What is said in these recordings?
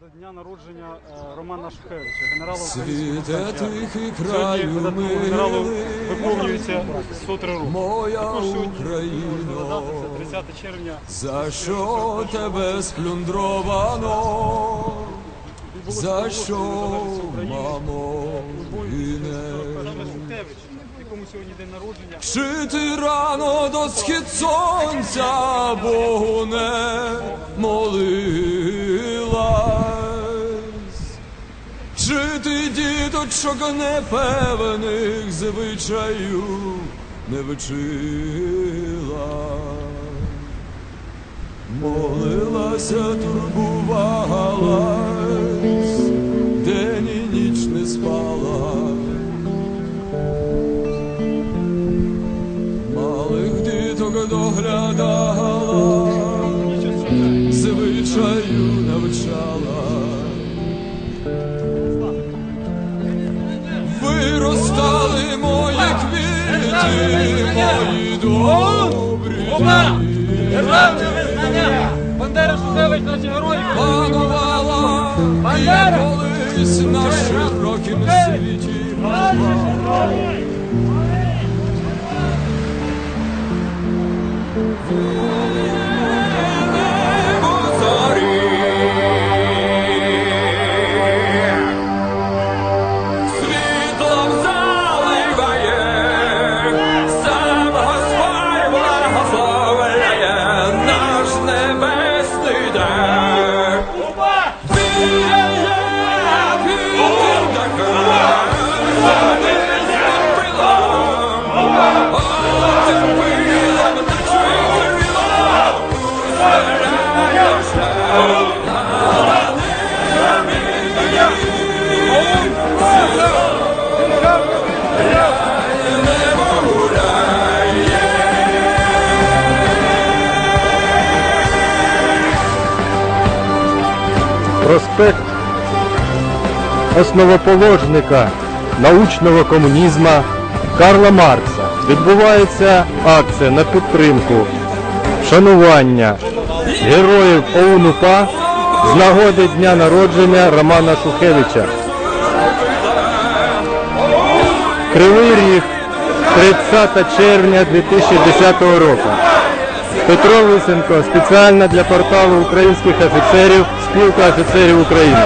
до дня народження е, Романа Шухевича, генерала Світе тихий краю видатному генералу виповнюється 103 роки. моя сьогодні це 30 червня. за що тебе сплюндровано, за що, мамо? Саме Шухевич, якому сьогодні день народження. Чи ти рано до схід сонця Богу не молилась? Чи ти діточок непевних звичаю не вчила? Молилася, турбувалась, день і ніч не спала. Діток доглядала, звичаю навчала. Виростали мої квіти, мої добрі. Державне визнання! Бандера Шухевич, наші герої! Панувала і колись на широкім світі. Oh. Проспект основоположника научного комунізму Карла Маркса. Відбувається акція на підтримку вшанування героїв ОУН-УПА з нагоди дня народження Романа Шухевича. Кривий Ріг, 30 червня 2010 року. Петро Лисенко спеціально для порталу українських офіцерів Спілка офіцерів України.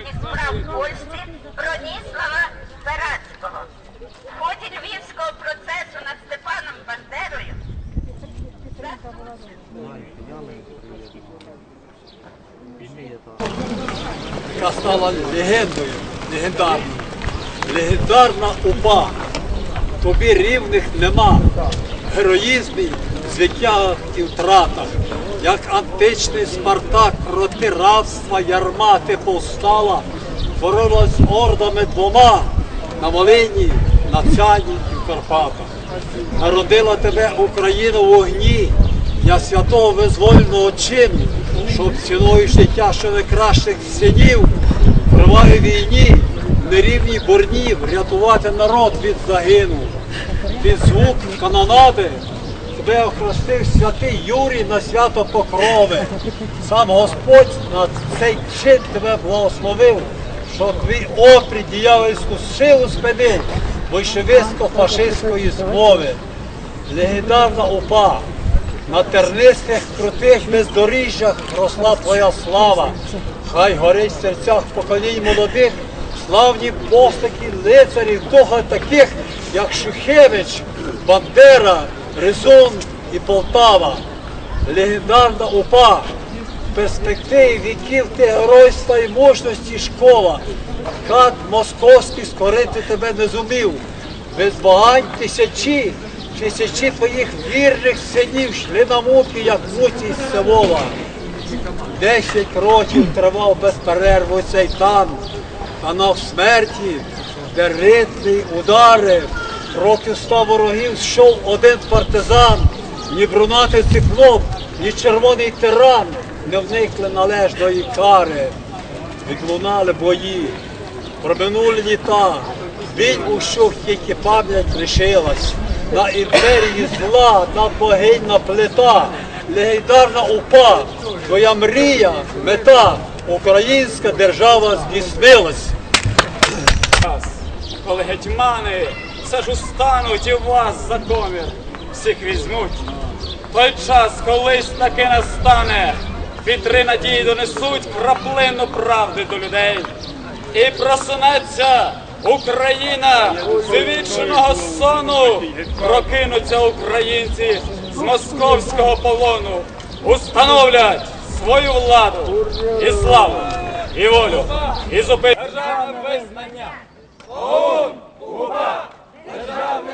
внутрішніх справ Польщі Броніслава Берацького. В ході львівського процесу над Степаном Бандерою яка стала легендою, легендарною. Легендарна упа. Тобі рівних нема. Героїзмі, звиття і втратах. Як античний Спартак проти рабства ярма ти повстала, боролась ордами двома на Волині, на Цяні і в Карпатах. Народила тебе Україна в вогні, я святого визвольного чину, щоб ціною життя ще не кращих синів, в війні, нерівній борні врятувати народ від загину. Під звук канонади тебе охрестив святий Юрій на свято Покрови. Сам Господь на цей чин тебе благословив, що твій опрі діявольську силу спинив большевистсько-фашистської змови. Легендарна упа. На тернистих крутих бездоріжжях росла твоя слава. Хай горить в серцях поколінь молодих, славні постаті лицарів, того таких, як Шухевич, Бандера, Ризун і Полтава. Легендарна упа. В віків ти геройства і мужності школа. Кат московський скорити тебе не зумів. Без багань тисячі, тисячі твоїх вірних синів йшли на муки, як муці з Севола. Десять років тривав без перерву цей танк, а на смерті, де ритми, удари, років ста ворогів йшов один партизан, ні брунатий циклоп, ні червоний тиран не вникли належної кари. Відлунали бої, проминули літа, біль ущух тільки пам'ять лишилась. На імперії зла, на богинна плита, легендарна упа, твоя мрія, мета, українська держава здійснилась. коли гетьмани все ж устануть і вас за комір всіх візьмуть. Той час колись таки настане, вітри надії донесуть краплину правди до людей. І просунеться Україна з вічного сону, прокинуться українці з московського полону, установлять свою владу і славу, і волю, і зупинять державне визнання. Federal,